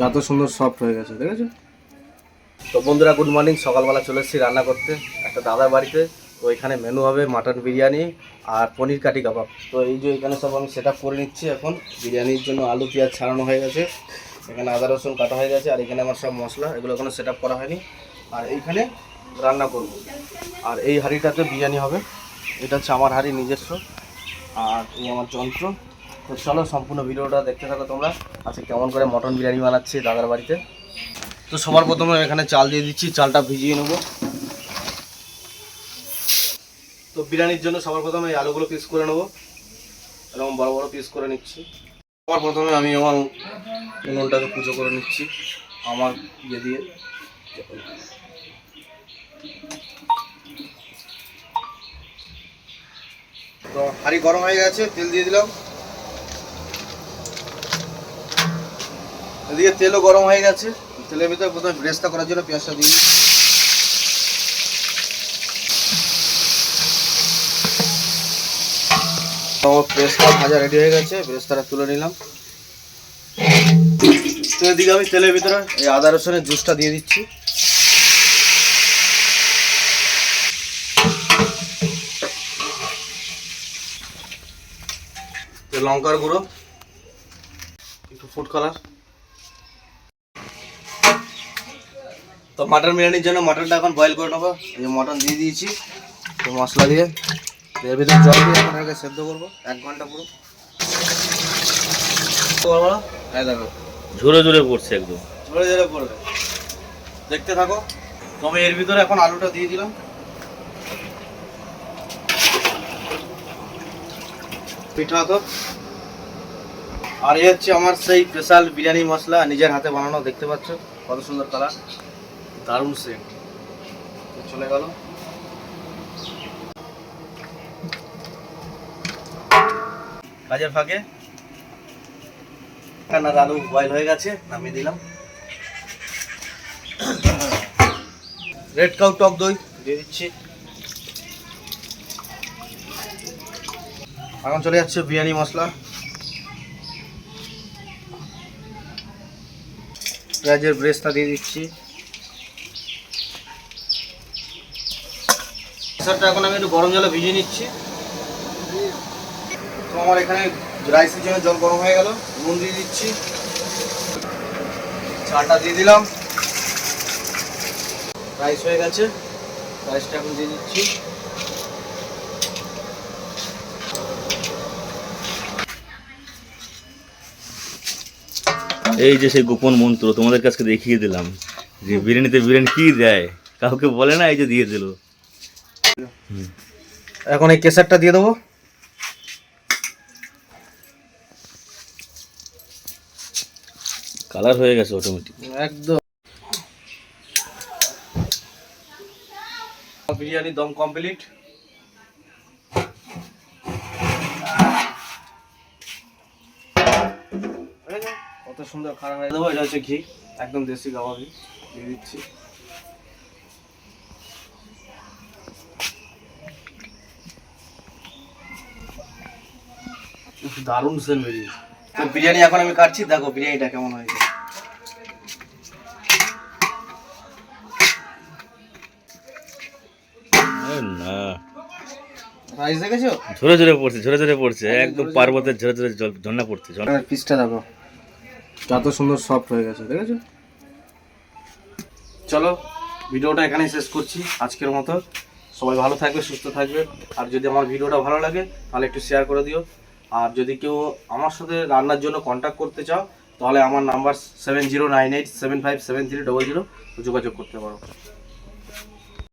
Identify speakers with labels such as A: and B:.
A: যত সুন্দর সফট হয়ে গেছে, দেখেছ? তো বন্ধুরা গুড মর্নিং সকালবেলা চলে এসেছি রান্না করতে, একটা দাদার বাড়িতে। তো এখানে মেনু হবে মাটন বিরিয়ানি আর পনির কাটি কাবাব। তো এই যে এখানে সব আমি সেট করে নিচ্ছি এখন। বিরিয়ানির জন্য আলু, পেঁয়াজ ছাড়ানো হয়ে গেছে। এখানে আদা, রসুন কাটা হয়ে গেছে, আর এখানে আমার সব মশলা। এগুলো এখনও সেট করা হয়নি। আর এইখানে রান্না করব। আর এই হাঁড়িটাতে বিরিয়ানি হবে। এটা হচ্ছে আমার হাঁড়ি নিজস্ব। আর এই আমার যন্ত্র। তো চলো, সম্পূর্ণ ভিডিওটা দেখতে থাকো তোমরা। আজকে কেমন করে মটন বিরিয়ানি বানাচ্ছি দাদার বাড়িতে। তো সবার প্রথমে এখানে চাল দিয়ে দিচ্ছি, চালটা ভিজিয়ে নেব। তো বিরিয়ানির জন্য সবার প্রথমে এই আলুগুলো পিস করে নেব। এরকম বড় বড় পিস করে নিচ্ছি। সবার প্রথমে আমি আমার উনুনটাকে পুজো করে নিচ্ছি, আমার ইয়ে দিয়ে। তো হাঁড়ি গরম হয়ে গেছে, তেল দিয়ে দিলাম। এদিকে তেলও গরম হয়ে গেছে। তেলের ভিতরে প্রথমে ব্রেস্তা করার জন্য পেঁয়াজটা দিয়ে আমার ব্রেস্তা ভাজা রেডি হয়ে গেছে, ব্রেস্তাটা তুলে নিলাম। তো এদিকে আমি তেলের ভিতরে এই আদা রসুনের জুসটা দিয়ে দিচ্ছি। লঙ্কার গুঁড়ো, একটু ফুড কালার তো মাটন বিরিয়ানির জন্য মাটনটা এখন বয়েল করে নেব। এই মটন দিয়ে দিয়েছি। তো মশলা দিয়ে এর ভিতরে জল দিয়ে এখন আগে সেদ্ধ করব এক ঘণ্টা পুরো। দেখো।
B: ঝরে ঝরে পড়ছে একদম।
A: ঝরে ঝরে পড়বে। দেখতে থাকো। তবে এর ভিতরে এখন আলুটা দিয়ে দিলাম। পিঠা তো। আর এই হচ্ছে আমার সেই স্পেশাল বিরিয়ানি মশলা নিজের হাতে বানানো দেখতে পাচ্ছ? কত সুন্দর কালার দারুণ সেন্ট চলে গেল। কাজের ফাঁকে। কান্নার আলু বয়েল হয়ে গেছে, নামিয়ে দিলাম। রেড কাউ টক দই দিয়ে দিচ্ছি। এখন চলে যাচ্ছে বিরিয়ানি মশলা। পেঁয়াজের ব্রেস্তা দিয়ে দিচ্ছি। প্রেসারটা এখন আমি একটু গরম জলে ভিজিয়ে নিচ্ছি। তো আমার এখানে রাইসের জন্য জল গরম হয়ে গেল, নুন দিয়ে দিচ্ছি। চালটা দিয়ে দিলাম। রাইস হয়ে গেছে। রাইসটা এখন দিয়ে দিচ্ছি।
B: এই যে সেই গোপন মন্ত্র তোমাদের কাছে দেখিয়ে দিলাম, যে বিরিয়ানিতে বিরিয়ানি কি দেয়, কাউকে বলে না এই যে দিয়ে দিল।
A: এখন এই কেসারটা দিয়ে দেবো।
B: কালার হয়ে গেছে অটোমেটিক
A: একদম। বিরিয়ানি দম কমপ্লিট কত সুন্দর খারাপ হয়ে দেবো এটা হচ্ছে ঘি। একদম দেশি গাওয়া ঘি। দিয়ে দিচ্ছি। দারুণ সেন বেরিয়েছে। তো বিরিয়ানি এখন আমি কাটছি দেখো বিরিয়ানিটা কেমন হয়েছে। রাইস দেখেছ?
B: ঝরে ঝরে পড়ছে ঝরে ঝরে পড়ছে একদম পার্বতের ঝরে ঝরে জল ঝর্ণা পড়ছে
A: পিসটা দেখো। যত সুন্দর সফট হয়ে গেছে দেখেছ? চলো ভিডিওটা এখানেই শেষ করছি আজকের মতো। সবাই ভালো থাকবে সুস্থ থাকবে। আর যদি আমার ভিডিওটা ভালো লাগে তাহলে একটু শেয়ার করে দিও। আর যদি কেউ আমার সাথে রান্নার জন্য কন্ট্যাক্ট করতে চাও, তাহলে আমার number seven zero nine eight seven five seven three double zero যোগাযোগ করতে পারো।